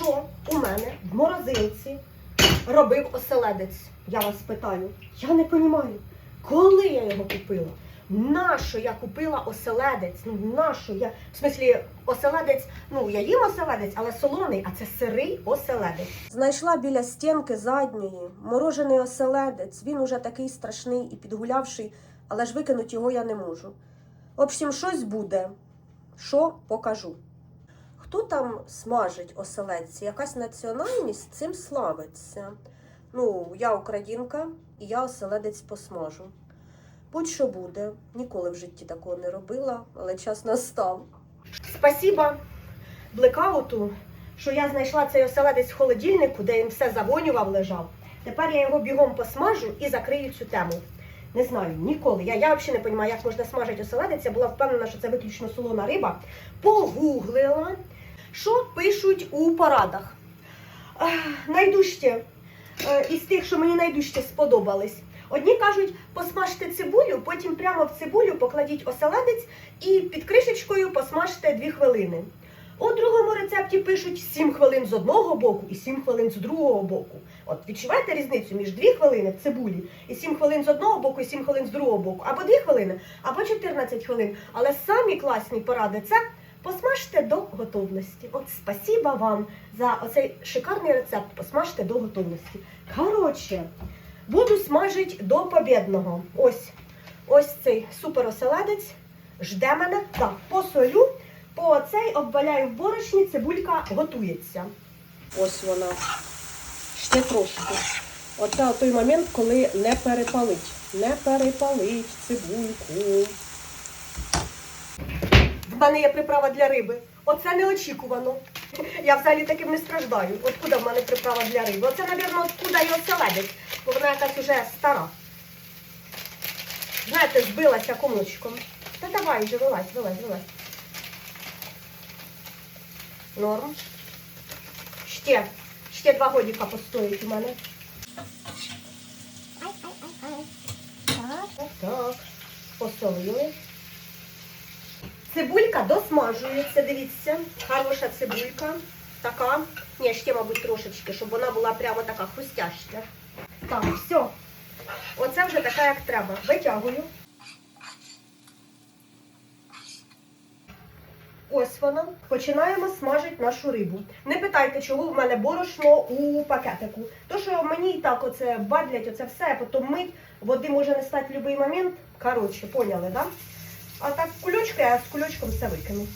що у мене в морозилці робив оселедець? Я вас питаю. Я не розумію, коли я його купила? Нащо я купила оселедець? Ну, нащо я. В смислі, оселедець, ну я їм оселедець, але солоний, а це сирий оселедець. Знайшла біля стінки задньої морожений оселедець. Він уже такий страшний і підгулявший, але ж викинути його я не можу. В общем, щось буде. Що покажу. Хто там смажить оселедці? Якась національність цим славиться. Ну, я українка, і я оселедець посмажу. Будь-що буде. Ніколи в житті такого не робила, але час настав. Спасіба блекауту, що я знайшла цей оселедець в холодильнику, де він все завонював, лежав. Тепер я його бігом посмажу і закрию цю тему. Не знаю, ніколи. Я, я взагалі не розумію, як можна смажити оселедець. Я була впевнена, що це виключно солона риба. Погуглила, що пишуть у порадах. Найдужче е, із тих, що мені найдужче сподобались. Одні кажуть, посмажте цибулю, потім прямо в цибулю покладіть оселедець і під кришечкою посмажте 2 хвилини. У другому рецепті пишуть 7 хвилин з одного боку і 7 хвилин з другого боку. От відчуваєте різницю між 2 хвилини в цибулі і 7 хвилин з одного боку і 7 хвилин з другого боку. Або 2 хвилини, або 14 хвилин. Але самі класні поради це посмажте до готовності. От спасіба вам за оцей шикарний рецепт. Посмажте до готовності. Коротше, буду смажити до побєдного. Ось, ось цей супер оселедець. Жде мене. Так, посолю. По цей обваляю в борошні, цибулька готується. Ось вона. Ще трошки. Оце той момент, коли не перепалить. Не перепалить цибульку. В мене є приправа для риби. Оце неочікувано. Я взагалі таким не страждаю. Откуда в мене приправа для риби? Оце, мабуть, откуда і оселедець, бо вона якась уже стара. Знаєте, збилася комочком. Та давай вже вилазь, вилазь, вилазь. Норм. Ще. Ще два годіка постоїть у мене. Так. Посолили. Цибулька досмажується, дивіться. Хороша цибулька. Така. Ні, ще, мабуть, трошечки, щоб вона була прямо така хрустяща. Так, все. Оце вже така, як треба. Витягую. Ось вона. Починаємо смажити нашу рибу. Не питайте, чого в мене борошно у пакетику. То, що мені і так оце бадлять, оце все, потім мить, води може не стати в будь-який момент. Коротше, поняли? Да? А так кульочки, я з кульочком все викину.